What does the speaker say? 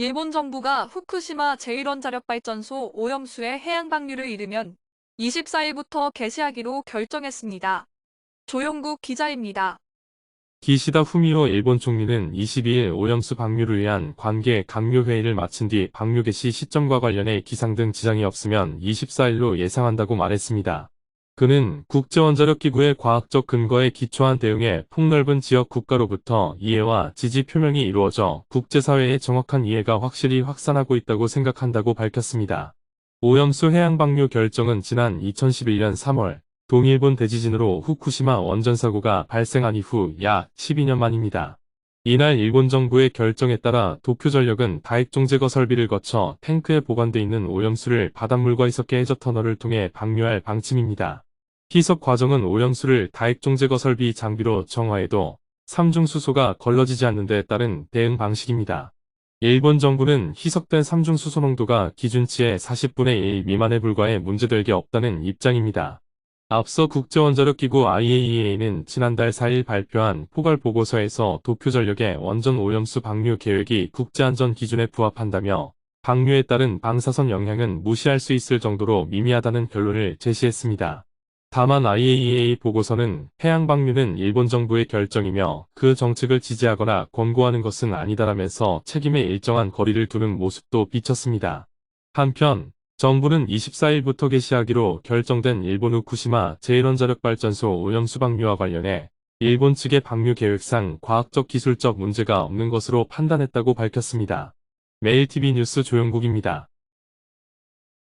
일본 정부가 후쿠시마 제1원 자력발전소 오염수의 해양 방류를 이르면 24일부터 개시하기로 결정했습니다. 조용국 기자입니다. 기시다 후미오 일본 총리는 22일 오염수 방류를 위한 관계 강요 회의를 마친 뒤 방류 개시 시점과 관련해 기상 등 지장이 없으면 24일로 예상한다고 말했습니다. 그는 국제원자력기구의 과학적 근거에 기초한 대응에 폭넓은 지역 국가로부터 이해와 지지 표명이 이루어져 국제사회의 정확한 이해가 확실히 확산하고 있다고 생각한다고 밝혔습니다. 오염수 해양 방류 결정은 지난 2011년 3월 동일본 대지진으로 후쿠시마 원전 사고가 발생한 이후 약 12년 만입니다. 이날 일본 정부의 결정에 따라 도쿄전력은 다액종 제 거 설비를 거쳐 탱크에 보관돼 있는 오염수를 바닷물과 희석계 해저 터널을 통해 방류할 방침입니다. 희석 과정은 오염수를 다액종 제 거 설비 장비로 정화해도 삼중수소가 걸러지지 않는 데 따른 대응 방식입니다. 일본 정부는 희석된 삼중수소 농도가 기준치의 40분의 1 미만에 불과해 문제될 게 없다는 입장입니다. 앞서 국제원자력기구 IAEA는 지난달 4일 발표한 포괄 보고서에서 도쿄전력의 원전 오염수 방류 계획이 국제안전 기준에 부합한다며 방류에 따른 방사선 영향은 무시할 수 있을 정도로 미미하다는 결론을 제시했습니다. 다만 IAEA 보고서는 해양 방류는 일본 정부의 결정이며 그 정책을 지지하거나 권고하는 것은 아니다라면서 책임에 일정한 거리를 두는 모습도 비쳤습니다. 한편 정부는 24일부터 개시하기로 결정된 일본 후쿠시마 제1원자력발전소 오염수 방류와 관련해 일본 측의 방류 계획상 과학적 기술적 문제가 없는 것으로 판단했다고 밝혔습니다. 매일TV 뉴스 조영국입니다.